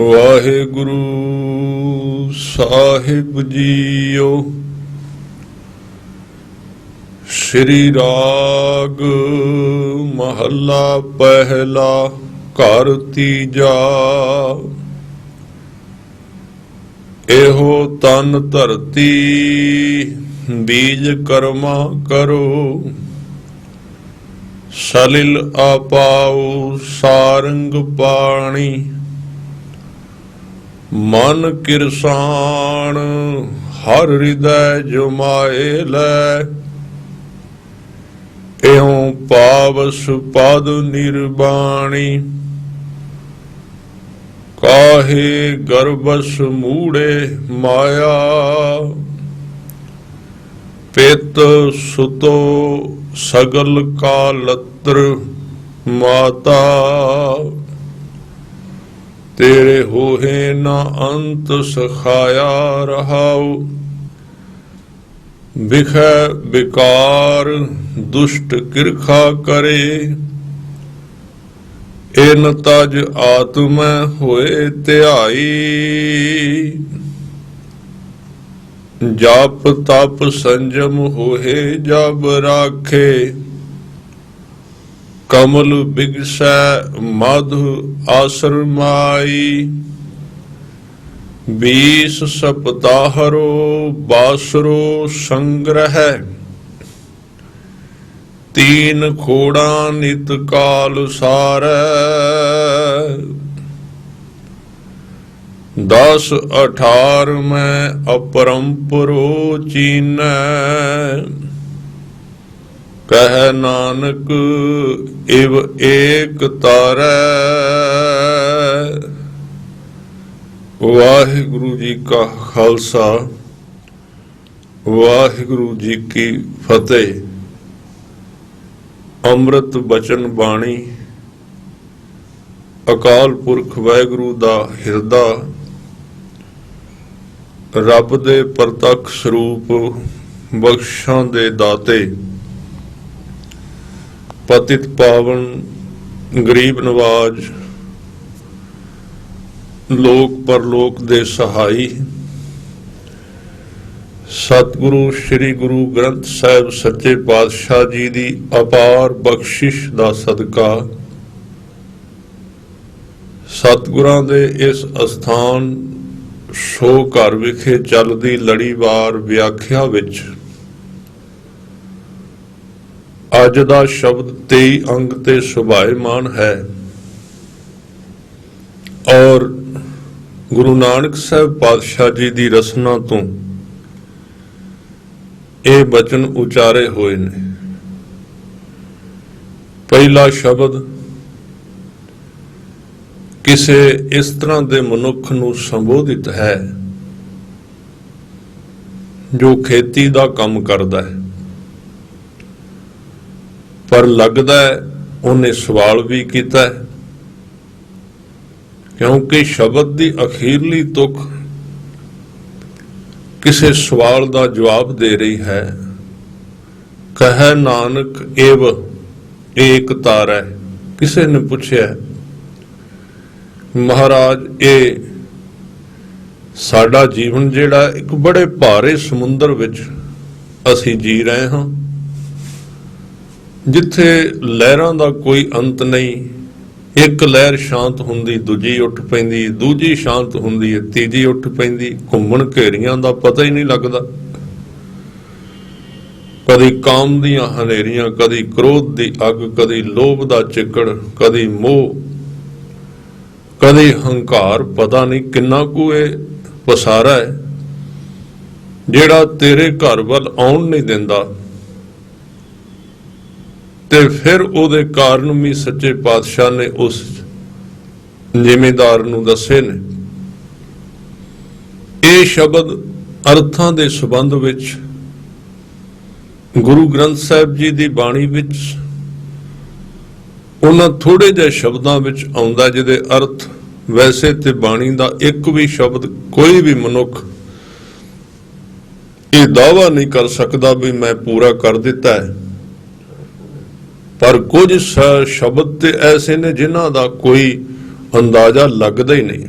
ਵਾਹਿਗੁਰੂ ਸਾਹਿਬ JIO. ਸ੍ਰੀ ਰਾਗ ਮਹੱਲਾ ਪਹਿਲਾ ਘਰ ਤੀਜਾ। ਇਹੋ ਤਨ ਧਰਤੀ ਬੀਜ ਕਰਮਾ ਕਰੋ। ਸਲਿਲ ਆਪਾਉ ਸਾਰੰਗ ਪਾਣੀ। ਮਨ ਕਿਰਸਾਨ, ਹਰ ਹਿਰਦੈ ਜੁਮਾਏ ਲੈ। ਇਉ ਪਾਵਸ ਪਦ ਨਿਰਬਾਣੀ। ਕਾਹੇ ਗਰਬਸ ਮੂੜੇ ਮਾਇਆ। ਪਿਤ ਸੁਤੋ ਸਗਲ ਕਾਲਤਰ ਮਾਤਾ। ਤੇਰੇ ਹੋਏ ਨਾ ਅੰਤ ਸਖਾਇਆ ਰਹਾਉ। ਵਿਖੈ ਵਿਕਾਰ ਦੁਸ਼ਟ ਕਿਰਖਾ ਕਰੇ। ਇਨ ਤਜ ਆਤਮ ਹੋਏ ਧਿਆਈ। ਜਪ ਤਪ ਸੰਜਮ ਹੋਏ ਜਬ ਰਾਖੇ। ਕਮਲ ਬਿਗਸੈ ਮਧੁ ਆਸਰਮਾਈ ਬੀਸ ਸਪਤਾਹਰੋ ਬਾਸਰੋ ਸੰਗ੍ਰਹਿ। ਤੀਨ ਖੋੜਾ ਨਿਤ ਕਾਲ ਸਾਰ। ਦਸ ਅਠਾਰ ਮੈਂ ਅਪਰੰਪਰੋ ਚੀਨੈ। ਕਹਿ ਨਾਨਕ, ਇਵ ਏਕ ਤਾਰੈ। ਵਾਹਿਗੁਰੂ ਜੀ ਕਾ ਖਾਲਸਾ, ਵਾਹਿਗੁਰੂ ਜੀ ਕੀ ਫਤਿਹ। ਅੰਮ੍ਰਿਤ ਬਚਨ ਬਾਣੀ, ਅਕਾਲ ਪੁਰਖ ਵਾਹਿਗੁਰੂ ਦਾ ਹਿਰਦਾ, ਰੱਬ ਦੇ ਪ੍ਰਤੱਖ ਸਰੂਪ ਬਖਸ਼ਾਂ ਦੇ ਦਾਤੇ। ਪਤਿਤ ਪਾਵਨ, ਗਰੀਬ ਨਵਾਜ, ਲੋਕ ਪਰਲੋਕ ਦੇ ਸਹਾਈ। ਸਤਿਗੁਰੂ, ਸ੍ਰੀ ਗੁਰੂ ਗ੍ਰੰਥ ਸਾਹਿਬ ਸੱਚੇ ਪਾਤਸ਼ਾਹ ਜੀ ਦੀ ਅਪਾਰ ਬਖਸ਼ਿਸ਼ ਦਾ ਸਦਕਾ। ਸਤਿਗੁਰਾਂ ਦੇ ਇਸ ਅਸਥਾਨ ਸੋ ਘਰ ਵਿਖੇ ਚੱਲਦੀ ਲੜੀਵਾਰ ਵਿਆਖਿਆ ਵਿੱਚ ਅੱਜ ਦਾ ਸ਼ਬਦ 23 ਅੰਗ ਤੇ ਸੁਭਾਇਮਾਨ ਹੈ। ਔਰ ਗੁਰੂ ਨਾਨਕ ਸਾਹਿਬ ਪਾਤਸ਼ਾਹ ਜੀ ਦੀ ਰਸਨਾ ਤੋਂ ਇਹ ਬਚਨ ਉਚਾਰੇ ਹੋਏ ਨੇ। ਪਹਿਲਾ ਸ਼ਬਦ, ਕਿਸੇ ਇਸ ਤਰ੍ਹਾਂ ਦੇ ਮਨੁੱਖ ਨੂੰ ਸੰਬੋਧਿਤ ਹੈ ਜੋ ਖੇਤੀ ਦਾ ਕੰਮ ਕਰਦਾ ਹੈ। ਪਰ ਲੱਗਦਾ ਹੈ ਉਹਨੇ ਸਵਾਲ ਵੀ ਕੀਤਾ ਹੈ। ਕਿਉਂਕਿ ਸ਼ਬਦ ਦੀ ਅਖੀਰਲੀ ਤੁਕ ਕਿਸੇ ਸਵਾਲ ਦਾ ਜਵਾਬ ਦੇ ਰਹੀ ਹੈ। ਕਹੈ ਨਾਨਕ, ਏਵ ਏਕ ਤਾਰੈ ਕਿਸੇ ਨੇ ਪੁੱਛਿਆ, ਮਹਾਰਾਜ, ਇਹ ਸਾਡਾ ਜੀਵਨ ਜਿਹੜਾ ਇੱਕ ਬੜੇ ਭਾਰੇ ਸਮੁੰਦਰ ਵਿੱਚ ਅਸੀਂ ਜੀ ਰਹੇ ਹਾਂ। ਜਿੱਥੇ ਲਹਿਰਾਂ ਦਾ ਕੋਈ ਅੰਤ ਨਹੀਂ, ਇੱਕ ਲਹਿਰ ਸ਼ਾਂਤ ਹੁੰਦੀ, ਦੂਜੀ ਉੱਠ ਪੈਂਦੀ, ਦੂਜੀ ਸ਼ਾਂਤ ਹੁੰਦੀ ਹੈ, ਤੀਜੀ ਉੱਠ ਪੈਂਦੀ, ਘੁੰਮਣ ਘੇਰੀਆਂ ਦਾ ਪਤਾ ਹੀ ਨਹੀਂ ਲੱਗਦਾ। ਕਦੀ ਕਾਮ ਦੀਆਂ ਹਨੇਰੀਆਂ, ਕਦੀ ਕ੍ਰੋਧ ਦੀ ਅੱਗ, ਕਦੀ ਲੋਭ ਦਾ ਚਿੱਕੜ, ਕਦੀ ਮੋਹ, ਕਦੀ ਹੰਕਾਰ, ਪਤਾ ਨਹੀਂ ਕਿੰਨਾ ਕੁ ਇਹ ਪਸਾਰਾ ਹੈ, ਜਿਹੜਾ ਤੇਰੇ ਘਰ ਵੱਲ ਆਉਣ ਨਹੀਂ ਦਿੰਦਾ। ਤੇ ਫਿਰ ਉਹਦੇ ਕਾਰਨ ਵੀ ਸੱਚੇ ਪਾਤਸ਼ਾਹ ਨੇ ਉਸ ਜ਼ਿਮੀਦਾਰ ਨੂੰ ਦੱਸੇ ਨੇ। ਇਹ ਸ਼ਬਦ ਅਰਥਾਂ ਦੇ ਸੰਬੰਧ ਵਿੱਚ ਗੁਰੂ ਗ੍ਰੰਥ ਸਾਹਿਬ ਜੀ ਦੀ ਬਾਣੀ ਵਿੱਚ ਉਹਨਾਂ ਥੋੜੇ ਜਿਹੇ ਸ਼ਬਦਾਂ ਵਿੱਚ ਆਉਂਦਾ ਜਿਹਦੇ ਅਰਥ ਵੈਸੇ ਤੇ ਬਾਣੀ ਦਾ ਇੱਕ ਵੀ ਸ਼ਬਦ ਕੋਈ ਵੀ ਮਨੁੱਖ ਇਹ ਦਾਵਾ ਨਹੀਂ ਕਰ ਸਕਦਾ ਵੀ ਮੈਂ ਪੂਰਾ ਕਰ ਦਿੱਤਾ ਹੈ। ਪਰ ਕੁਝ ਸ਼ਬਦ ਤੇ ਐਸੇ ਨੇ ਜਿਨ੍ਹਾਂ ਦਾ ਕੋਈ ਅੰਦਾਜ਼ਾ ਲੱਗਦਾ ਹੀ ਨਹੀਂ।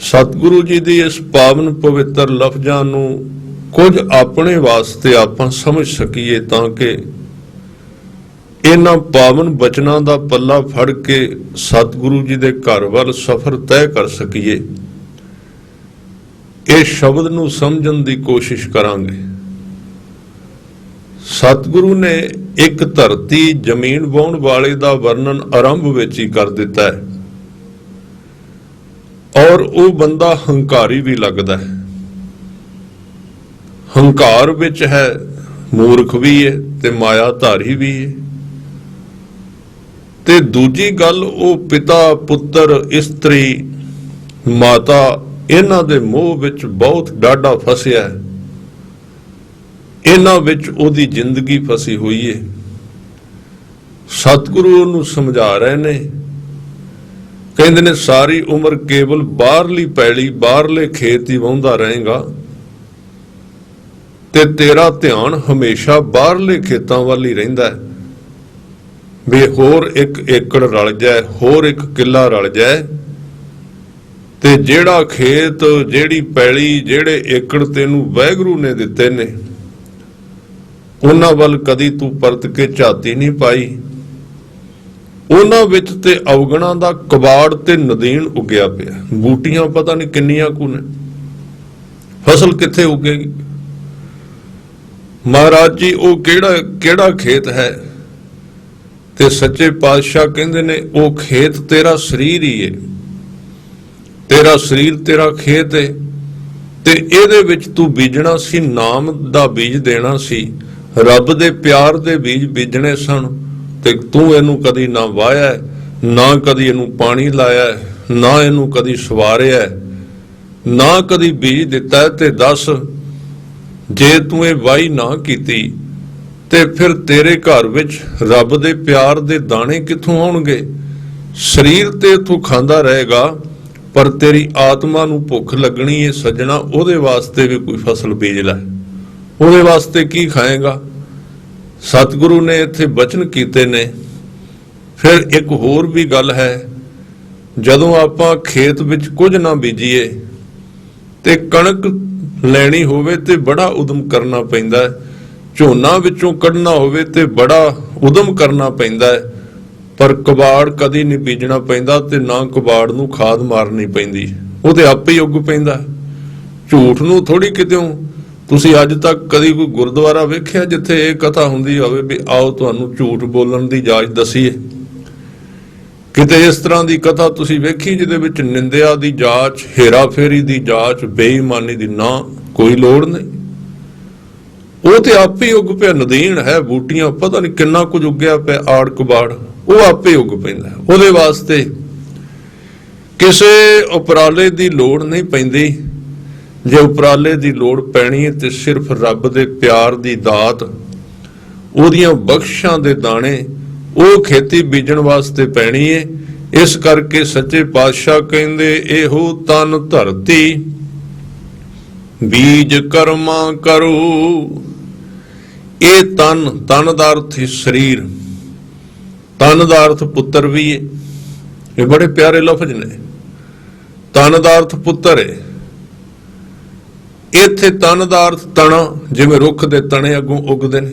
ਸਤਿਗੁਰੂ ਜੀ ਦੀ ਇਸ ਪਾਵਨ ਪਵਿੱਤਰ ਲਫ਼ਜ਼ਾਂ ਨੂੰ ਕੁਝ ਆਪਣੇ ਵਾਸਤੇ ਆਪਾਂ ਸਮਝ ਸਕੀਏ ਤਾਂ ਕਿ ਇਹਨਾਂ ਪਾਵਨ ਬਚਨਾਂ ਦਾ ਪੱਲਾ ਫੜ ਕੇ ਸਤਿਗੁਰੂ ਜੀ ਦੇ ਘਰ ਵੱਲ ਸਫ਼ਰ ਤੈਅ ਕਰ ਸਕੀਏ। ਇਹ ਸ਼ਬਦ ਨੂੰ ਸਮਝਣ ਦੀ ਕੋਸ਼ਿਸ਼ ਕਰਾਂਗੇ। ਸਤਿਗੁਰੂ ਨੇ ਇੱਕ ਧਰਤੀ ਜ਼ਮੀਨ ਵਾਹੁਣ ਵਾਲੇ ਦਾ ਵਰਣਨ ਆਰੰਭ ਵਿੱਚ ਹੀ ਕਰ ਦਿੱਤਾ ਹੈ। ਔਰ ਉਹ ਬੰਦਾ ਹੰਕਾਰੀ ਵੀ ਲੱਗਦਾ ਹੈ। ਹੰਕਾਰ ਵਿੱਚ ਹੈ, ਮੂਰਖ ਵੀ ਹੈ ਤੇ ਮਾਇਆ ਧਾਰੀ ਵੀ ਹੈ। ਤੇ ਦੂਜੀ ਗੱਲ, ਉਹ ਪਿਤਾ, ਪੁੱਤਰ, ਇਸਤਰੀ, ਮਾਤਾ, ਇਹਨਾਂ ਦੇ ਮੋਹ ਵਿੱਚ ਬਹੁਤ ਡਾਢਾ ਫਸਿਆ ਹੈ। ਇਹਨਾਂ ਵਿੱਚ ਉਹਦੀ ਜ਼ਿੰਦਗੀ ਫਸੀ ਹੋਈ ਏ। ਸਤਿਗੁਰੂ ਉਹਨੂੰ ਸਮਝਾ ਰਹੇ ਨੇ। ਕਹਿੰਦੇ ਨੇ, ਸਾਰੀ ਉਮਰ ਕੇਵਲ ਬਾਹਰਲੀ ਪੈਲੀ, ਬਾਹਰਲੇ ਖੇਤ ਹੀ ਵਾਹੁੰਦਾ ਰਹੇਗਾ ਤੇ ਤੇਰਾ ਧਿਆਨ ਹਮੇਸ਼ਾ ਬਾਹਰਲੇ ਖੇਤਾਂ ਵੱਲ ਹੀ ਰਹਿੰਦਾ ਹੈ। ਵੀ ਹੋਰ ਇੱਕ ਏਕੜ ਰਲ ਜਾਏ, ਹੋਰ ਇੱਕ ਕਿੱਲਾ ਰਲ ਜਾਏ ਤੇ ਜਿਹੜਾ ਖੇਤ, ਜਿਹੜੀ ਪੈਲੀ, ਜਿਹੜੇ ਏਕੜ ਤੈਨੂੰ ਵੈਗਰੂ ਨੇ ਦਿੱਤੇ ਨੇ ਉਹਨਾਂ ਵੱਲ ਕਦੀ ਤੂੰ ਪਰਤ ਕੇ ਝਾਤੀ ਨਹੀਂ ਪਾਈ। ਉਹਨਾਂ ਵਿੱਚ ਤੇ ਅਵਗਣਾ ਦਾ ਕਬਾੜ ਤੇ ਨਦੀਨ ਉਗਿਆ ਪਿਆ। ਬੂਟੀਆਂ ਪਤਾ ਨਹੀਂ ਕਿੰਨੀਆਂ ਕੁ ਨੇ। ਫਸਲ ਕਿੱਥੇ ਉਗੇਗੀ? ਮਹਾਰਾਜ ਜੀ, ਉਹ ਕਿਹੜਾ ਕਿਹੜਾ ਖੇਤ ਹੈ? ਤੇ ਸੱਚੇ ਪਾਤਸ਼ਾਹ ਕਹਿੰਦੇ ਨੇ, ਉਹ ਖੇਤ ਤੇਰਾ ਸਰੀਰ ਹੀ ਏ। ਤੇਰਾ ਸਰੀਰ ਤੇਰਾ ਖੇਤ ਏ। ਤੇ ਇਹਦੇ ਵਿੱਚ ਤੂੰ ਬੀਜਣਾ ਸੀ, ਨਾਮ ਦਾ ਬੀਜ ਦੇਣਾ ਸੀ। ਰੱਬ ਦੇ ਪਿਆਰ ਦੇ ਬੀਜ ਬੀਜਣੇ ਸਨ ਤੇ ਤੂੰ ਇਹਨੂੰ ਕਦੀ ਨਾ ਵਾਇਆ ਨਾ ਕਦੀ ਇਹਨੂੰ ਪਾਣੀ ਲਾਇਆ, ਨਾ ਇਹਨੂੰ ਕਦੀ ਸਵਾਰਿਆ, ਨਾ ਕਦੀ ਬੀਜ ਦਿੱਤਾ ਤੇ ਦੱਸ, ਜੇ ਤੂੰ ਇਹ ਵਾਈ ਨਾ ਕੀਤੀ, ਤੇ ਫਿਰ ਤੇਰੇ ਘਰ ਵਿੱਚ ਰੱਬ ਦੇ ਪਿਆਰ ਦੇ ਦਾਣੇ ਕਿੱਥੋਂ ਆਉਣਗੇ? ਸਰੀਰ ਤੇ ਤੂੰ ਖਾਂਦਾ ਰਹੇਗਾ, ਪਰ ਤੇਰੀ ਆਤਮਾ ਨੂੰ ਭੁੱਖ ਲੱਗਣੀ ਏ, ਸੱਜਣਾ ਉਹਦੇ ਵਾਸਤੇ ਵੀ ਕੋਈ ਫਸਲ ਬੀਜ ਲੈ। ਉਹਦੇ ਵਾਸਤੇ ਕੀ ਖਾਏਗਾ? ਸਤਿਗੁਰੂ ਨੇ ਇੱਥੇ ਬਚਨ ਕੀਤੇ ਨੇ। ਫਿਰ ਇੱਕ ਹੋਰ ਵੀ ਗੱਲ ਹੈ, ਜਦੋਂ ਆਪਾਂ ਖੇਤ ਵਿੱਚ ਕੁਝ ਨਾ ਬੀਜੀਏ ਤੇ ਕਣਕ ਲੈਣੀ ਹੋਵੇ ਤੇ ਬੜਾ ਉਦਮ ਕਰਨਾ ਪੈਂਦਾ ਹੈ, ਝੋਨਾ ਵਿੱਚੋਂ ਕੱਢਣਾ ਹੋਵੇ ਤੇ ਬੜਾ ਉਦਮ ਕਰਨਾ ਪੈਂਦਾ ਹੈ, ਪਰ ਕਬਾੜ ਕਦੀ ਨਹੀਂ ਬੀਜਣਾ ਪੈਂਦਾ ਤੇ ਨਾ ਕਬਾੜ ਨੂੰ ਖਾਦ ਮਾਰਨੀ ਪੈਂਦੀ। ਉਹ ਤੇ ਆਪੇ ਹੀ ਉੱਗ ਪੈਂਦਾ। ਝੂਠ ਨੂੰ ਥੋੜੀ ਕਿਤੇੋਂ ਤੁਸੀਂ ਅੱਜ ਤੱਕ ਕਦੀ ਕੋਈ ਗੁਰਦੁਆਰਾ ਵੇਖਿਆ ਜਿੱਥੇ ਇਹ ਕਥਾ ਹੁੰਦੀ ਹੋਵੇ ਵੀ ਆਓ ਤੁਹਾਨੂੰ ਝੂਠ ਬੋਲਣ ਦੀ ਜਾਚ ਦਸੀਏ? ਕਿਤੇ ਇਸ ਤਰ੍ਹਾਂ ਦੀ ਕਥਾ ਤੁਸੀਂ ਵੇਖੀ ਜਿਹਦੇ ਵਿੱਚ ਨਿੰਦਿਆ ਦੀ ਜਾਂਚ, ਹੇਰਾਫੇਰੀ ਦੀ ਜਾਂਚ, ਬੇਈਮਾਨੀ ਦੀ ਨਾ ਕੋਈ ਲੋੜ ਨਹੀਂ? ਉਹ ਤੇ ਆਪੇ ਉੱਗ ਪਿਆ, ਨਦੀਨ ਹੈ, ਬੂਟੀਆਂ, ਪਤਾ ਨਹੀਂ ਕਿੰਨਾ ਕੁਝ ਉੱਗਿਆ ਪਿਆ ਆੜ ਕਬਾੜ ਉਹ ਆਪੇ ਉੱਗ ਪੈਂਦਾ ਉਹਦੇ ਵਾਸਤੇ ਕਿਸੇ ਉਪਰਾਲੇ ਦੀ ਲੋੜ ਨਹੀਂ ਪੈਂਦੀ। ਜੇ ਉਪਰਾਲੇ ਦੀ ਲੋੜ ਪੈਣੀ ਹੈ ਤੇ ਸਿਰਫ ਰੱਬ ਦੇ ਪਿਆਰ ਦੀ ਦਾਤ, ਉਹਦੀਆਂ ਬਖਸ਼ਾਂ ਦੇ ਦਾਣੇ, ਉਹ ਖੇਤੀ ਬੀਜਣ ਵਾਸਤੇ ਪੈਣੀ ਹੈ ਇਸ ਕਰਕੇ ਸੱਚੇ ਪਾਤਸ਼ਾਹ ਕਹਿੰਦੇ, ਇਹੋ ਤਨ ਧਰਤੀ, ਬੀਜ ਕਰਮਾ ਕਰੋ। ਇਹ ਤਨ ਤਨ ਦਾ ਅਰਥ ਹੈ ਸਰੀਰ। ਤਨ ਦਾ ਅਰਥ ਪੁੱਤਰ ਵੀ ਹੈ ਇਹ ਬੜੇ ਪਿਆਰੇ ਲਫ਼ਜ਼ ਨੇ। ਤਨ ਦਾ ਅਰਥ ਪੁੱਤਰ ਹੈ ਇੱਥੇ ਤਨ ਦਾ ਅਰਥ ਤਣਾ, ਜਿਵੇਂ ਰੁੱਖ ਦੇ ਤਣੇ ਅੱਗੋਂ ਉੱਗਦੇ ਨੇ।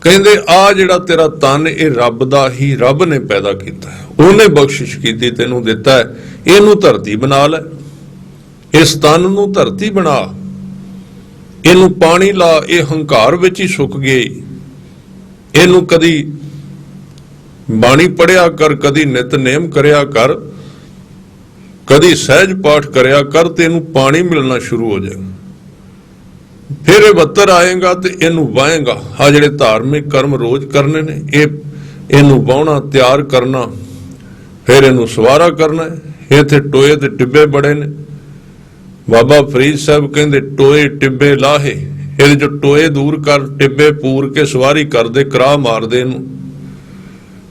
ਕਹਿੰਦੇ ਆ ਜਿਹੜਾ ਤੇਰਾ ਤਨ ਇਹ ਰੱਬ ਦਾ ਹੀ ਰੱਬ ਨੇ ਪੈਦਾ ਕੀਤਾ ਉਹਨੇ ਬਖਸ਼ਿਸ਼ ਕੀਤੀ, ਤੈਨੂੰ ਦਿੱਤਾ ਇਹਨੂੰ ਧਰਤੀ ਬਣਾ ਲੈ। ਇਸ ਤਨ ਨੂੰ ਧਰਤੀ ਬਣਾ। ਇਹਨੂੰ ਪਾਣੀ ਲਾ। ਇਹ ਹੰਕਾਰ ਵਿੱਚ ਹੀ ਸੁੱਕ ਗਈ। ਇਹਨੂੰ ਕਦੀ ਬਾਣੀ ਪੜਿਆ ਕਰ, ਕਦੀ ਨਿਤਨੇਮ ਕਰਿਆ ਕਰ। ਕਦੀ ਸਹਿਜ ਪਾਠ ਕਰਿਆ ਕਰ ਤੇ ਇਹਨੂੰ ਪਾਣੀ ਮਿਲਣਾ ਸ਼ੁਰੂ ਹੋ ਜਾਏਗਾ ਫਿਰ ਇਹ ਬੱਤਰ ਆਏਗਾ ਤੇ ਇਹਨੂੰ ਵਾਹੇਗਾ ਆ ਜਿਹੜੇ ਧਾਰਮਿਕ ਕਰਮ ਰੋਜ਼ ਕਰਨੇ ਨੇ, ਇਹ ਇਹਨੂੰ ਵਾਹੁਣਾ ਤਿਆਰ ਕਰਨਾ, ਫਿਰ ਇਹਨੂੰ ਸਵਾਰਾ ਕਰਨਾ ਹੈ। ਇੱਥੇ ਟੋਏ ਤੇ ਟਿੱਬੇ ਬੜੇ ਨੇ। ਬਾਬਾ ਫਰੀਦ ਸਾਹਿਬ ਕਹਿੰਦੇ, ਟੋਏ, ਟਿੱਬੇ ਲਾਹੇ। ਇਹਦੇ ਜੋ ਟੋਏ ਦੂਰ ਕਰ, ਟਿੱਬੇ ਪੂਰ ਕੇ ਸਵਾਰੀ ਕਰਦੇ ਕਰਾ ਮਾਰਦੇ ਇਹਨੂੰ।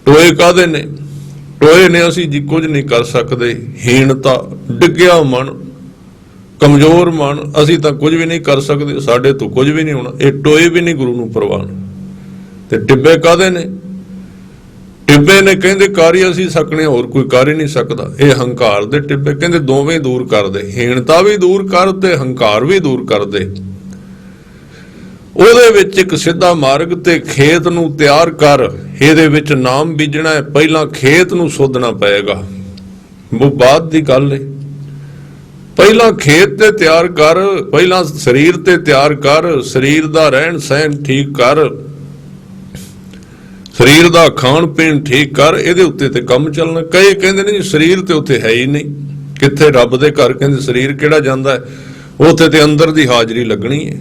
ਟੋਏ ਕਾਦੇ ਨੇ? ਟੋਏ ਨੇ ਅਸੀਂ ਜੀ ਕੁਝ ਨਹੀਂ ਕਰ ਸਕਦੇ। ਹੀਣਤਾ, ਡਿੱਗਿਆ ਮਨ, ਕਮਜ਼ੋਰ ਮਨ, ਅਸੀਂ ਤਾਂ ਕੁਝ ਵੀ ਨਹੀਂ ਕਰ ਸਕਦੇ। ਸਾਡੇ ਤੋਂ ਕੁਝ ਵੀ ਨਹੀਂ ਹੋਣਾ। ਇਹ ਟੋਏ ਵੀ ਨਹੀਂ ਗੁਰੂ ਨੂੰ ਪ੍ਰਵਾਨ। ਤੇ ਟਿੱਬੇ ਕਾਦੇ ਨੇ? ਟਿੱਬੇ ਨੇ ਕਹਿੰਦੇ, ਕਰ ਹੀ ਅਸੀਂ ਸਕਣੇ, ਹੋਰ ਕੋਈ ਕਰ ਹੀ ਨਹੀਂ ਸਕਦਾ। ਇਹ ਹੰਕਾਰ ਦੇ ਟਿੱਬੇ। ਕਹਿੰਦੇ, ਦੋਵੇਂ ਦੂਰ ਕਰ ਦੇ ਹੀਣਤਾ ਵੀ ਦੂਰ ਕਰ ਤੇ ਹੰਕਾਰ ਵੀ ਦੂਰ ਕਰ ਦੇ ਉਹਦੇ ਵਿੱਚ ਇੱਕ ਸਿੱਧਾ ਮਾਰਗ ਤੇ ਖੇਤ ਨੂੰ ਤਿਆਰ ਕਰ, ਇਹਦੇ ਵਿੱਚ ਨਾਮ ਬੀਜਣਾ ਹੈ। ਪਹਿਲਾਂ ਖੇਤ ਨੂੰ ਸੋਧਣਾ ਪਏਗਾ। ਉਹ ਬਾਅਦ ਦੀ ਗੱਲ ਹੈ ਪਹਿਲਾਂ ਖੇਤ ਤੇ ਤਿਆਰ ਕਰ, ਪਹਿਲਾਂ ਸਰੀਰ ਤੇ ਤਿਆਰ ਕਰ, ਸਰੀਰ ਦਾ ਰਹਿਣ ਸਹਿਣ ਠੀਕ ਕਰ। ਸਰੀਰ ਦਾ ਖਾਣ ਪੀਣ ਠੀਕ ਕਰ, ਇਹਦੇ ਉੱਤੇ ਤੇ ਕੰਮ ਚੱਲਣਾ। ਕਈ ਕਹਿੰਦੇ ਨੇ ਜੀ ਸਰੀਰ ਤੇ ਉੱਤੇ ਹੈ ਹੀ ਨਹੀਂ। ਕਿੱਥੇ ਰੱਬ ਦੇ ਘਰ ਕਹਿੰਦੇ ਸਰੀਰ ਕਿਹੜਾ ਜਾਂਦਾ ਹੈ? ਉੱਥੇ ਤੇ ਅੰਦਰ ਦੀ ਹਾਜ਼ਰੀ ਲੱਗਣੀ ਹੈ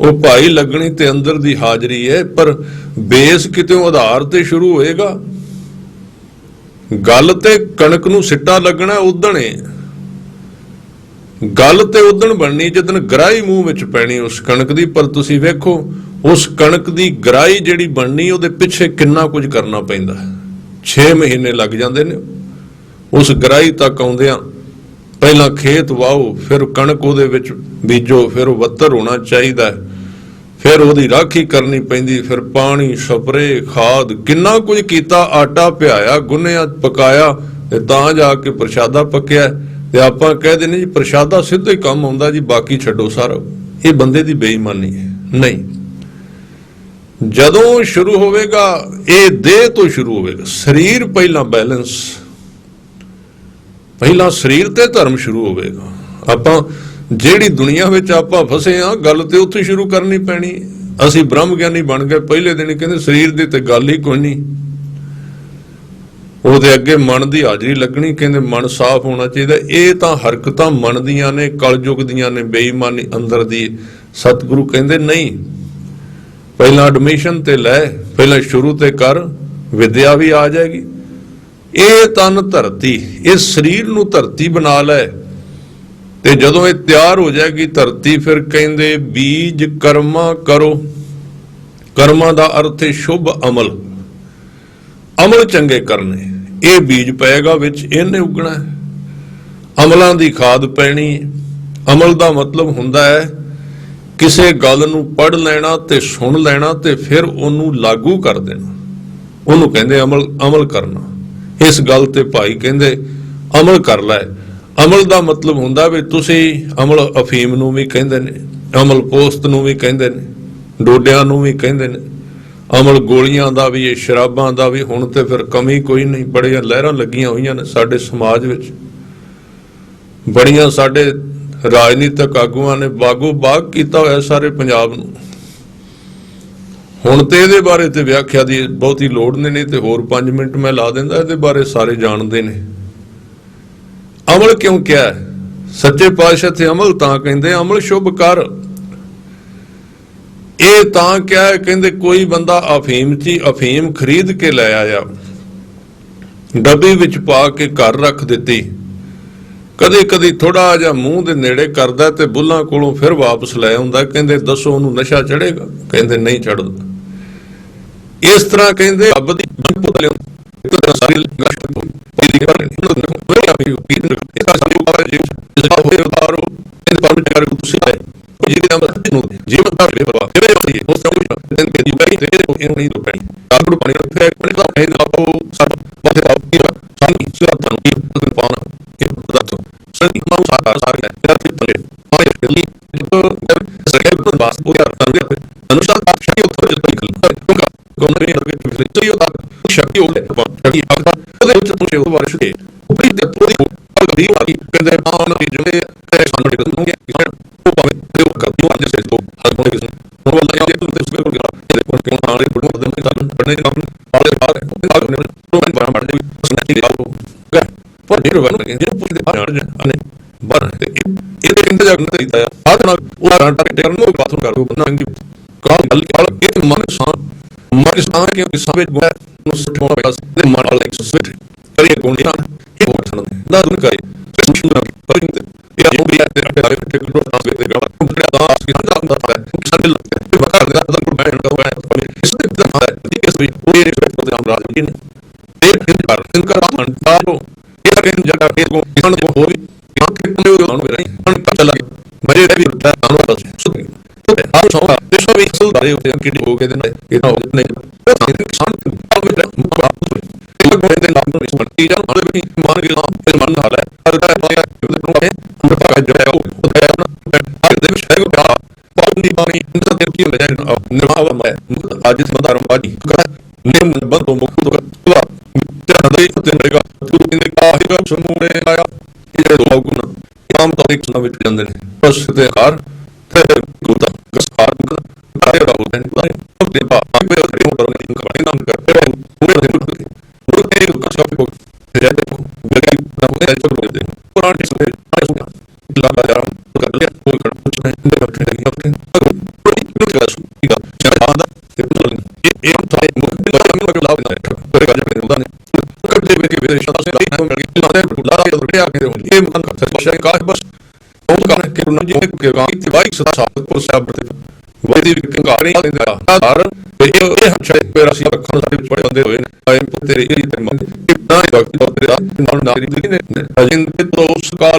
ਉਹ ਭਾਈ ਲੱਗਣੀ ਤੇ ਅੰਦਰ ਦੀ ਹਾਜ਼ਰੀ ਹੈ, ਪਰ ਬੇਸ ਕਿਤੇ ਆਧਾਰ ਤੇ ਸ਼ੁਰੂ ਹੋਏਗਾ। ਗੱਲ ਤੇ ਕਣਕ ਨੂੰ ਸਿੱਟਾ ਲੱਗਣਾ ਉਦਣ ਹੈ ਗੱਲ ਤੇ ਉਦਣ ਬਣਨੀ ਜਦੋਂ ਗਰਾਈ ਮੂੰਹ ਵਿੱਚ ਪੈਣੀ ਉਸ ਕਣਕ ਦੀ, ਪਰ ਤੁਸੀਂ ਵੇਖੋ, ਉਸ ਕਣਕ ਦੀ ਗਰਾਈ ਜਿਹੜੀ ਬਣਨੀ, ਉਹਦੇ ਪਿੱਛੇ ਕਿੰਨਾ ਕੁਝ ਕਰਨਾ ਪੈਂਦਾ। 6 ਮਹੀਨੇ ਲੱਗ ਜਾਂਦੇ ਨੇ। ਉਸ ਗਰਾਈ ਤੱਕ ਆਉਂਦਿਆਂ ਪਹਿਲਾਂ ਖੇਤ ਵਾਓ, ਫਿਰ ਕਣਕ ਉਹਦੇ ਵਿੱਚ ਬੀਜੋ, ਫਿਰ ਉਹ ਵੱਤਰ ਹੋਣਾ ਚਾਹੀਦਾ ਹੈ। ਫਿਰ ਉਹਦੀ ਰਾਖੀ ਕਰਨੀ ਪੈਂਦੀ, ਫਿਰ ਪਾਣੀ ਸਪਰੇ ਖਾਦ, ਕਿੰਨਾ ਕੁਝ ਕੀਤਾ, ਆਟਾ ਪਿਆਇਆ, ਗੁੰਨਿਆ, ਪਕਾਇਆ ਤੇ ਤਾਂ ਜਾ ਕੇ ਪ੍ਰਸ਼ਾਦਾ ਪੱਕਿਆ ਤੇ ਆਪਾਂ ਕਹਿ ਦਿੰਦੇ ਜੀ, ਪ੍ਰਸ਼ਾਦਾ ਸਿੱਧਾ ਹੀ ਕੰਮ ਆਉਂਦਾ ਜੀ, ਬਾਕੀ ਛੱਡੋ ਸਾਰਾ। ਇਹ ਬੰਦੇ ਦੀ ਬੇਈਮਾਨੀ ਹੈ। ਨਹੀਂ। ਜਦੋਂ ਸ਼ੁਰੂ ਹੋਵੇਗਾ, ਇਹ ਦੇਹ ਤੋਂ ਸ਼ੁਰੂ ਹੋਵੇਗਾ। ਸਰੀਰ ਪਹਿਲਾਂ ਬੈਲੈਂਸ ਪਹਿਲਾਂ ਸਰੀਰ ਤੇ ਧਰਮ ਸ਼ੁਰੂ ਹੋਵੇਗਾ। ਆਪਾਂ ਜਿਹੜੀ ਦੁਨੀਆ ਵਿੱਚ ਆਪਾਂ ਫਸੇ ਆ, ਗੱਲ ਤੇ ਉੱਥੇ ਸ਼ੁਰੂ ਕਰਨੀ ਪੈਣੀ। ਅਸੀਂ ਬ੍ਰਹਮ ਗਿਆਨੀ ਬਣ ਗਏ, ਪਹਿਲੇ ਦਿਨ ਕਹਿੰਦੇ ਸਰੀਰ ਦੀ ਤੇ ਗੱਲ ਹੀ ਕੋਈ ਨਹੀਂ। ਉਹਦੇ ਅੱਗੇ ਮਨ ਦੀ ਹਾਜ਼ਰੀ ਲੱਗਣੀ, ਕਹਿੰਦੇ ਮਨ ਸਾਫ਼ ਹੋਣਾ ਚਾਹੀਦਾ। ਇਹ ਤਾਂ ਹਰਕਤਾਂ ਮਨ ਦੀਆਂ ਨੇ, ਕਲਯੁਗ ਦੀਆਂ ਨੇ, ਬੇਈਮਾਨੀ ਅੰਦਰ ਦੀ। ਸਤਿਗੁਰੂ ਕਹਿੰਦੇ ਨਹੀਂ। ਪਹਿਲਾਂ ਐਡਮਿਸ਼ਨ ਤੇ ਲੈ, ਪਹਿਲਾਂ ਸ਼ੁਰੂ ਤੇ ਕਰ, ਵਿਦਿਆ ਵੀ ਆ ਜਾਏਗੀ। ਇਹ ਤਨ ਧਰਤੀ, ਇਹ ਸਰੀਰ ਨੂੰ ਧਰਤੀ ਬਣਾ ਲੈ। ਤੇ ਜਦੋਂ ਇਹ ਤਿਆਰ ਹੋ ਜਾਏਗੀ ਧਰਤੀ, ਫਿਰ ਕਹਿੰਦੇ, ਬੀਜ ਕਰਮਾ ਕਰੋ। ਕਰਮਾਂ ਦਾ ਅਰਥ ਹੈ ਸ਼ੁਭ ਅਮਲ। ਅਮਲ ਚੰਗੇ ਕਰਨੇ। ਇਹ ਬੀਜ ਪਏਗਾ ਵਿੱਚ, ਇਹਨੇ ਉਗਣਾ ਅਮਲਾਂ ਦੀ ਖਾਦ ਪੈਣੀ ਅਮਲ ਦਾ ਮਤਲਬ ਹੁੰਦਾ ਹੈ, ਕਿਸੇ ਗੱਲ ਨੂੰ ਪੜ ਲੈਣਾ ਤੇ ਸੁਣ ਲੈਣਾ ਤੇ ਫਿਰ ਉਹਨੂੰ ਲਾਗੂ ਕਰ ਦੇਣਾ। ਉਹਨੂੰ ਕਹਿੰਦੇ ਅਮਲ ਅਮਲ ਕਰਨਾ। ਇਸ ਗੱਲ ਤੇ ਭਾਈ ਕਹਿੰਦੇ, ਅਮਲ ਕਰ ਲੈ। ਅਮਲ ਦਾ ਮਤਲਬ ਹੁੰਦਾ ਵੀ ਤੁਸੀਂ ਅਮਲ ਅਫੀਮ ਨੂੰ ਵੀ ਕਹਿੰਦੇ ਨੇ, ਅਮਲ ਪੋਸਤ ਨੂੰ ਵੀ ਕਹਿੰਦੇ ਨੇ, ਡੋਡਿਆਂ ਨੂੰ ਵੀ ਕਹਿੰਦੇ ਨੇ। ਅਮਲ ਗੋਲੀਆਂ ਦਾ ਵੀ ਇਹ ਸ਼ਰਾਬਾਂ ਦਾ ਵੀ, ਹੁਣ ਤੇ ਫਿਰ ਕਮੀ ਕੋਈ ਨਹੀਂ, ਬੜੀਆਂ ਲਹਿਰਾਂ ਲੱਗੀਆਂ ਹੋਈਆਂ ਨੇ ਸਾਡੇ ਸਮਾਜ ਵਿੱਚ। ਬੜੀਆਂ ਸਾਡੇ ਰਾਜਨੀਤਿਕ ਆਗੂਆਂ ਨੇ ਬਾਗੋ ਬਾਗ ਕੀਤਾ ਹੋਇਆ ਸਾਰੇ ਪੰਜਾਬ ਨੂੰ। ਹੁਣ ਤੇ ਇਹਦੇ ਬਾਰੇ ਤੇ ਵਿਆਖਿਆ ਦੀ ਬਹੁਤੀ ਲੋੜ ਨਹੀਂ ਤੇ ਹੋਰ 5 ਮਿੰਟ ਮੈਂ ਲਾ ਦਿੰਦਾ, ਇਹਦੇ ਬਾਰੇ ਸਾਰੇ ਜਾਣਦੇ ਨੇ। ਅਮਲ ਕਿਉਂ ਕਿਹਾ ਸੱਚੇ ਪਾਤਸ਼ਾਹ ਤੇ ਅਮਲ ਤਾਂ ਕਹਿੰਦੇ, ਅਮਲ ਸ਼ੁਭ ਕਰ। ਇਹ ਤਾਂ ਕਿਹਾ ਕਹਿੰਦੇ ਕੋਈ ਬੰਦਾ ਅਫੀਮ ਚ ਹੀ ਅਫੀਮ ਖਰੀਦ ਕੇ ਲੈ ਆਇਆ, ਡੱਬੀ ਵਿੱਚ ਪਾ ਕੇ ਘਰ ਰੱਖ ਦਿੱਤੀ। ਕਦੇ ਕਦੇ ਥੋੜਾ ਜਿਹਾ ਮੂੰਹ ਦੇ ਨੇੜੇ ਕਰਦਾ ਤੇ ਬੁੱਲਾਂ ਕੋਲੋਂ ਫਿਰ ਵਾਪਸ ਲੈ ਆਉਂਦਾ, ਕਹਿੰਦੇ ਦੱਸੋ ਉਹਨੂੰ ਨਸ਼ਾ ਚੜੇਗਾ ਕਹਿੰਦੇ ਨਹੀਂ ਚੜਦਾ ਇਸ ਤਰ੍ਹਾਂ ਕਹਿੰਦੇ, ਰੱਬ ਦੀ ਜੰਪੁਤ ਲਿਓ ਇੱਕ ਸਾਰੀ ਗਸ਼ ਹੋਈ ਪਹਿਲੀ ਵਾਰ ਨਹੀਂ ਉਹਨੂੰ ਆਪੀ ਕੀ ਇਹ ਤਾਂ ਸਾਨੂੰ ਬਾਰੇ ਜੀ ਇਸ ਹੋਏ ਉਤਾਰੋ ਇਹ ਪਰਮ ਕਰ ਤੁਸੀਂ ਆਏ ਜਿਹਦੇ ਅੰਦਰ ਨੂੰ ਜੀਵਨ ਦਾ ਰੇ ਕਿਵੇਂ ਹੋਈ ਉਸ ਤੋਂ ਕੁਝ ਦਿਨ ਕੇ ਦੀ ਤੇ ਇਹ ਨਹੀਂ ਤੋਂ ਕਾਗੜ ਪਾਣੀ ਨੂੰ ਫਿਰ ਪਾਣੀ ਦਾ ਹੈ ਆਪੋ ਸਭ ਪਾਸੇ ਦਾ ਕੀ ਸਾਨੀ ਸਿਰਤ ਨੂੰ ਕੀ ਪਾਣਾ ਇਹ ਦੱਸੋ ਸਣੀ ਮਾਉ ਸਾਰਾ ਸਾਰਾ ਹੈ ਤੇ ਤਲੇ ਆਏ ਲਈ ਜੋ ਸਕੇ ਤੋਂ ਬਾਸ ਉਹ ਯਾਰ ਤੰਦੇ ਅਨੁਸ਼ਾਨ ਦਾ ਸ਼ਕਤੀ ਜਿੱਤ ਨਿਕਲ ਕਿਉਂਕਿ ਕੋਨ ਨੇ ਅਰਗੇ ਕਿ ਫਿਰ ਤੇ ਉਹ ਸ਼ਕਤੀ ਉਹ ਸ਼ਕਤੀ ਅਗਦਾ ਉਹਦੇ ਵਿੱਚ ਪੁੱਛੇ ਉਹ ਵਾਰਿਸ਼ ਦੇ ਉਪਰੀ ਤੇ ਤੋੜੀ ਉਹ ਦੀ ਵਾਰੀ ਕਹਿੰਦੇ ਮਾਨ ਦੀ ਜਿਵੇਂ ਤੇ ਸਾਨੂੰ ਦੇ ਦੂੰਗੇ ਉਹ ਭਾਵੇਂ ਤੇ ਉਹ ਕਰ ਦਿਓ ਅੱਜ ਸੇ ਤੋਂ ਹਰ ਕੋਈ ਕਿਸ ਨੂੰ ਉਹ ਲੱਗ ਗਿਆ ਤੇ ਉਸ ਕੋਲ ਗਿਆ ਤੇ ਕੋਣ ਕਿਉਂ ਆਲੇ ਬੜੋ ਦਮ ਕੇ ਤਾਂ ਪੜਨੇ ਦੇ ਕੰਮ ਆਲੇ ਬਾਹਰ ਹੈ ਉਹ ਬਾਹਰ ਨੇ ਉਹ ਮੈਂ ਬਾਹਰ ਮੜ ਜਾਈ ਸੁਣਾਈ ਦੇ ਆਓ ਪਰ ਜਿਹੜਾ ਬਣ ਗਿਆ ਜਿਹੜਾ ਪੁੱਛਦੇ ਬਾਹਰ ਜਾ ਅਨੇ ਬਾਹਰ ਤੇ ਇਹ ਤੇ ਇੰਤਜ਼ਾਰ ਕਰਨਾ ਚਾਹੀਦਾ ਹੈ ਆਹ ਨਾਲ ਉਹ ਘੰਟਾ ਟੇਕਣ ਨੂੰ ਬਾਥਰੂਮ ਕਰ ਦੋ ਬੰਦਾ ਅੰਗੀ ਕਾਲ ਗੱਲ ਕਾਲ ਇਹ ਮਨ ਸਾਂ ਮਨ ਸਾਂ ਕਿ ਸਭੇ ਗੁਣਾ ਨੂੰ ਸੁਠਾਉਣਾ ਪਿਆ ਤੇ ਮਨ ਵਾਲਾ ਇੱਕ ਸੁਟ ਕਰੀਏ ਕੋਣੀਆਂ ਇਹ ਬਹੁਤ ਥਣ ਦਾ ਦੁਨ ਕਰੇ ਸੁਸ਼ੂਰਾ ਪਰ ਇਹ ਜੋ ਵੀ ਹੈ ਤੇ ਕਰੇ ਤੇ ਕੋਲ ਤਾਂ ਵੇ ਤੇ ਗਾ ਕੰਪਲੀਟ ਦਾ ਆਸ ਕੀ ਹੁੰਦਾ ਹੁੰਦਾ ਹੈ ਸਾਡੇ ਲੱਗਦਾ ਹੈ ਵਕਾਰ ਦਾ ਦਾ ਕੋਲ ਬੈਠ ਦਾ ਹੋਇਆ ਇਸ ਦੇ ਦਾ ਹੈ ਕਿ ਇਸ ਵੀ ਉਹ ਇਹ ਰਿਸਪੈਕਟ ਕਰਦੇ ਆਮ ਰਾਜ ਨੇ ਤੇ ਫਿਰ ਕਰ ਇਨਕਾਰ ਮੰਤਾਰੋ ਇਹ ਕਿ ਜਗ੍ਹਾ ਕੇ ਕੋ ਇਸਨ ਕੋ ਹੋ ਵੀ। ਕਿ ਕਿ ਕੋਨੇ ਉਹ ਨੂੰ ਰਹੀ ਹੁਣ ਪਤਾ ਲੱਗ ਮਰੇ ਵੀ ਤਾਂ ਆਨੋ ਬਸ ਸੁਧ ਆਪ ਸੋਹਾ ਤੇ ਸੋ ਵੀ ਸੁਧ ਰਹੇ ਹੋਤੇ ਕਿ ਹੋ ਕੇ ਦੇ ਇਹ ਤਾਂ ਹੋ ਨਹੀਂ ਤਾਂ ਕਿਸਾਨ ਕੋਈ ਦੇ ਨਾਮ ਨੂੰ ਸੁਣਤੀ ਜਾਂ ਹਲੇ ਵੀ ਮਨ ਕੇ ਨਾਮ ਇਹ ਮਨ ਹਾਲ ਹੈ ਪਰ ਤਾਂ ਪਾਇਆ ਉਹਦੇ ਨੂੰ ਹੈ ਉਹ ਤਾਂ ਜੋ ਹੈ ਉਹ ਹੈ ਨਾ ਦੇ ਵਿੱਚ ਹੈ ਉਹ ਪਾਣੀ ਪਾਣੀ ਇੰਦਾ ਦੇ ਕੀ ਹੁੰਦਾ ਹੈ ਨਿਰਵਾਹ ਮੈਂ ਅੱਜ ਇਸ ਮਦਾਰ ਬਾਜੀ ਨਿਮ ਬੰਦੋ ਮੁਕਤ ਕਰ ਤੇ ਹਦੇ ਤੇ ਰਹੇਗਾ ਤੂੰ ਨੇ ਕਾਹੇਗਾ ਸਮੂਹੇ ਆਇਆ ਇਹ ਦੋ ਗੁਣ ਆਮ ਤੌਰ ਤੇ ਸੁਣਾ ਵਿੱਚ ਜਾਂਦੇ ਨੇ ਬਸ ਤੇ ਕਾਰ ਤੇ ਗੁਰਦਾ ਕਸਾਰ ਕਾਹੇ ਰਾਉ ਤੇ ਉਹ ਤੇ ਬਾ ਆਪੇ ਉਹ ਤੇ ਉਹ ਨੇ ਕਰੇ ਨਾਮ ਕਰਦੇ ਉਹ ਨੇ ਉਹ ਤੇ ਕਸਾ ਕੋ ਤੇ ਦੇਖੋ ਗਈ ਨਾ ਉਹ ਤੇ ਚਲੋ ਦੇ ਪੁਰਾਣੇ ਸਮੇਂ ਆਇਆ ਸੁਣਾ ਲਗਾ ਯਾਰ ਕਰ ਲਿਆ ਕੋਈ ਕਰ ਕੁਛ ਨਹੀਂ ਤੇ ਬੈਠੇ ਨਹੀਂ ਆਪਣੇ ਕੋਈ ਗੱਲ ਸੁਣੀ ਦਾ ਚਾਹਦਾ ਤੇ ਇਹ ਇਹ ਤਾਂ ਮੁੱਖ ਦਾ ਮੈਨੂੰ ਕੋਈ ਲਾਭ ਨਹੀਂ ਹੈ ਪਰ ਗੱਲ ਮੇਰੇ ਉਹਦਾ ਨੇ ਕੱਢੇ ਵੇ ਕੇ ਵਿਦੇਸ਼ਾਂ ਦਾ ਸੇ ਨਹੀਂ ਮਿਲ ਗਿਆ ਨਾ ਤੇ ਲਾ ਕੇ ਰੁਪਿਆ ਕੇ ਇਹ ਮਨ ਕਰ ਸਕੇ ਕਾਹ ਬਸ ਉਹ ਕਰਨ ਕਿ ਉਹਨਾਂ ਜੀ ਕਿ ਗਾਂ ਤੇ ਬਾਈਕ ਸਦਾ ਸਾਬਤ ਪੁਰ ਸਾਹਿਬ ਤੇ ਵੈਦੀ ਕਹਾਣੀ ਦਾ ਆਧਾਰ ਇਹ ਇਹ ਹੱਛੇ ਪਰ ਅਸੀਂ ਅੱਖਾਂ ਸਾਡੇ ਵਿੱਚ ਬੰਦੇ ਹੋਏ ਨੇ ਆਏ ਤੇਰੇ ਇਹ ਤੇ ਮਨ ਕਿੰਨਾ ਵਕਤ ਤੋਂ ਤੇਰਾ ਨਾਲ ਨਾਰੀ ਦੀ ਨੇ ਅਜਿੰ ਤੇ ਉਸ ਕਾਲ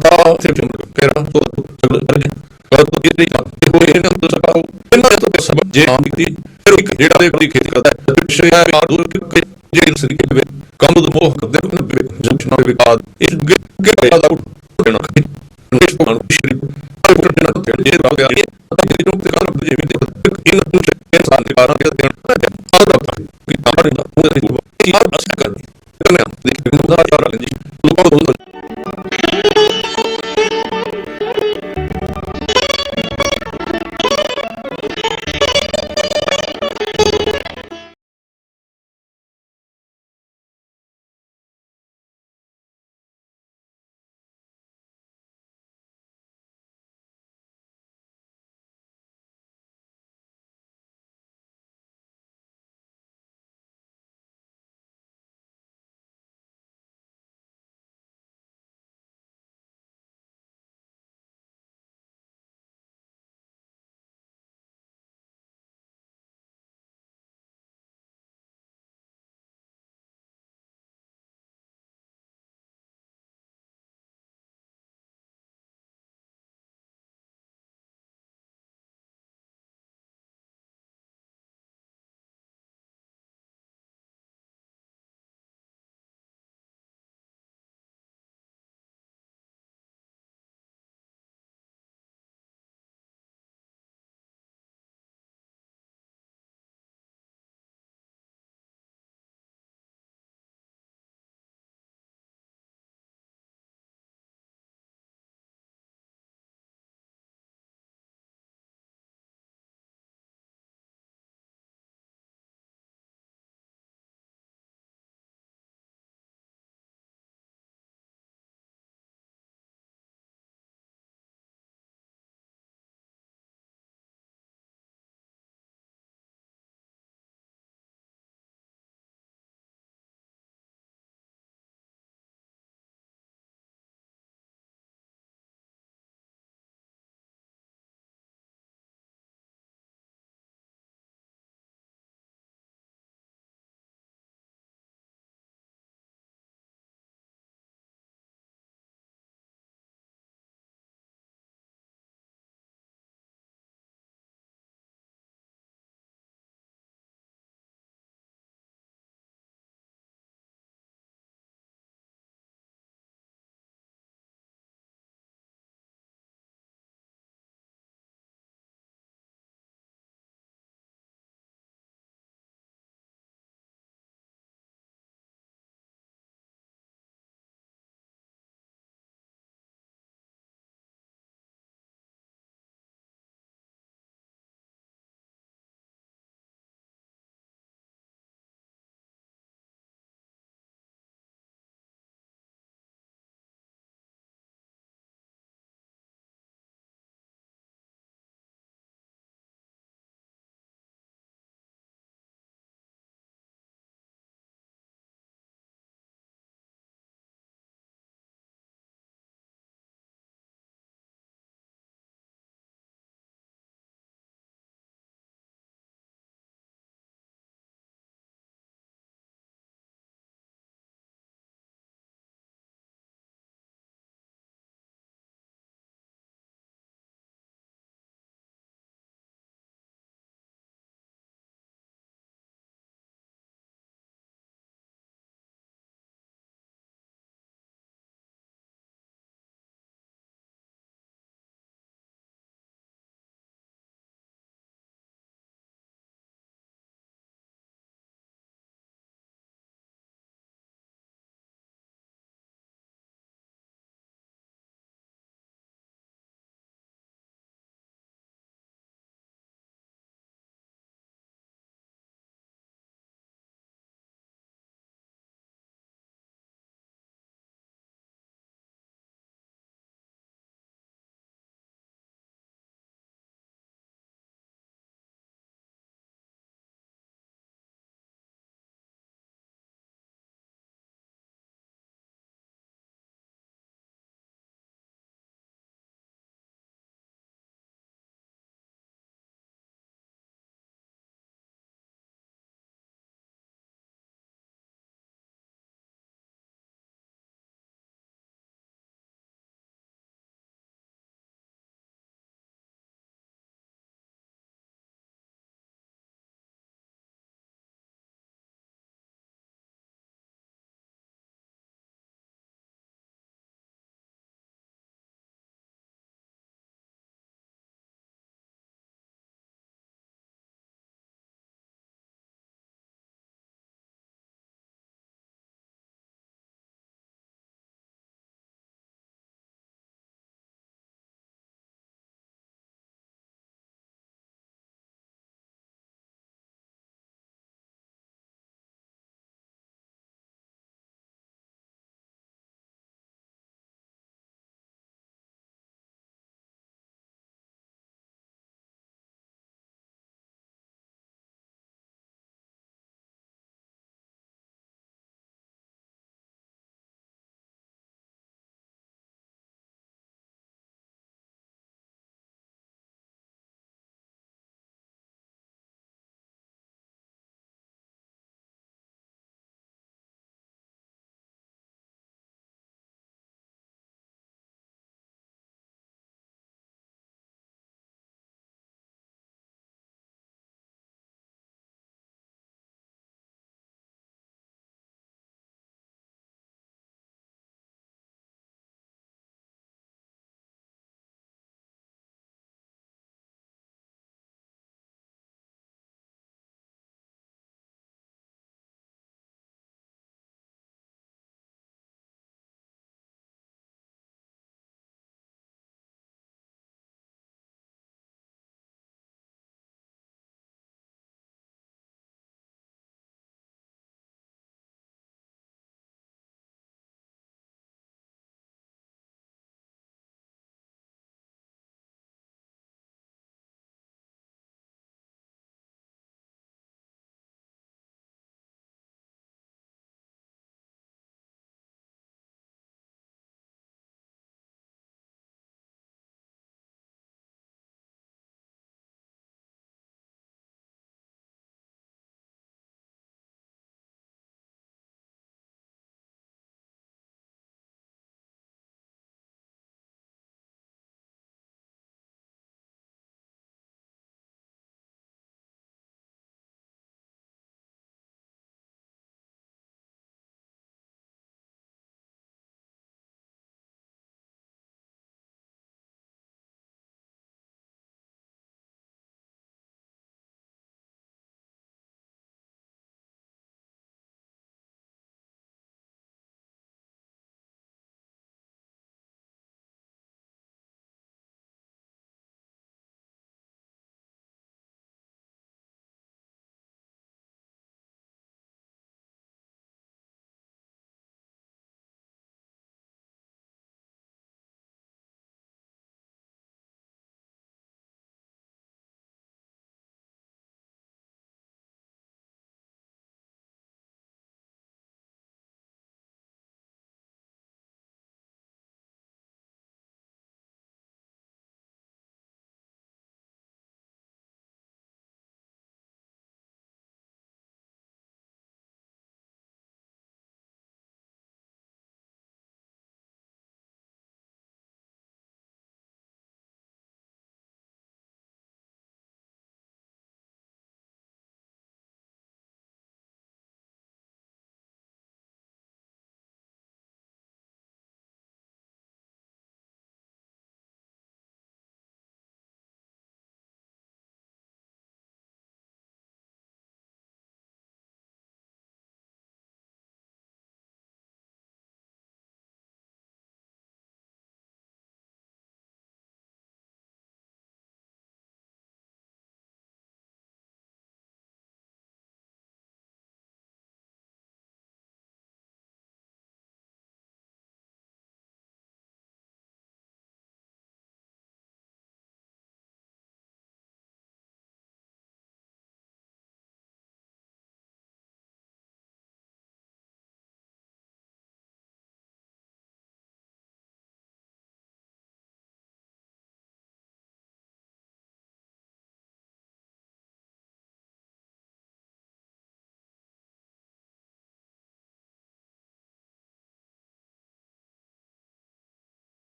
ਤਾਂ ਤੇ ਜਮ ਕੇਰਾ ਤੋਂ ਚਲ ਅਜੇ ਕਰ ਤੋਂ ਇਹ ਨਹੀਂ ਹੋਏ ਇਹਨਾਂ ਤੋਂ ਸਕਾਓ ਇਹਨਾਂ ਤੋਂ ਸਬਬ ਜੇ ਆਮ ਕੀਤੀ ਫਿਰ ਇੱਕ ਜਿਹੜਾ ਦੇ ਕੋਈ ਖੇਤੀ ਕਰਦਾ ਹੈ ਪਿਛੇ ਆ ਦੂਰ ਕਿ ਜੇ ਇਸ ਤਰੀਕੇ ਦੇ ਕੰਮ ਤੋਂ ਮੋਹ ਕਰਦੇ ਨੇ ਜੰਚਨਾ ਦੇ ਵਿਕਾਦ ਇਸ ਕਿ ਦਾ ਉੱਠਣਾ ਨਿਸ਼ ਨੂੰ ਸ਼ਰੀ ਪਰ ਉੱਠਣਾ ਤੇ ਜੇ ਰਾਹ ਦੇ ਆਏ ਤਾਂ ਇਹ ਨੂੰ ਤੇ ਕਰ ਜੇ ਵੀ ਇਹਨਾਂ ਨੂੰ ਇਨਸਾਨ ਦੇ ਕਾਰਨ ਦੇ ਦੇਣ ਆਹ ਰੱਬ ਕਿ ਤਾਂ ਦਾ ਉਹ ਨਹੀਂ ਕੀ ਯਾਰ ਅਸਰ ਕਰਨੀ ਕਰਨਾ ਦੇਖ ਕੇ ਉਹਦਾ ਯਾਰ ਲੈਂਦੀ ਲੋਕਾਂ ਨੂੰ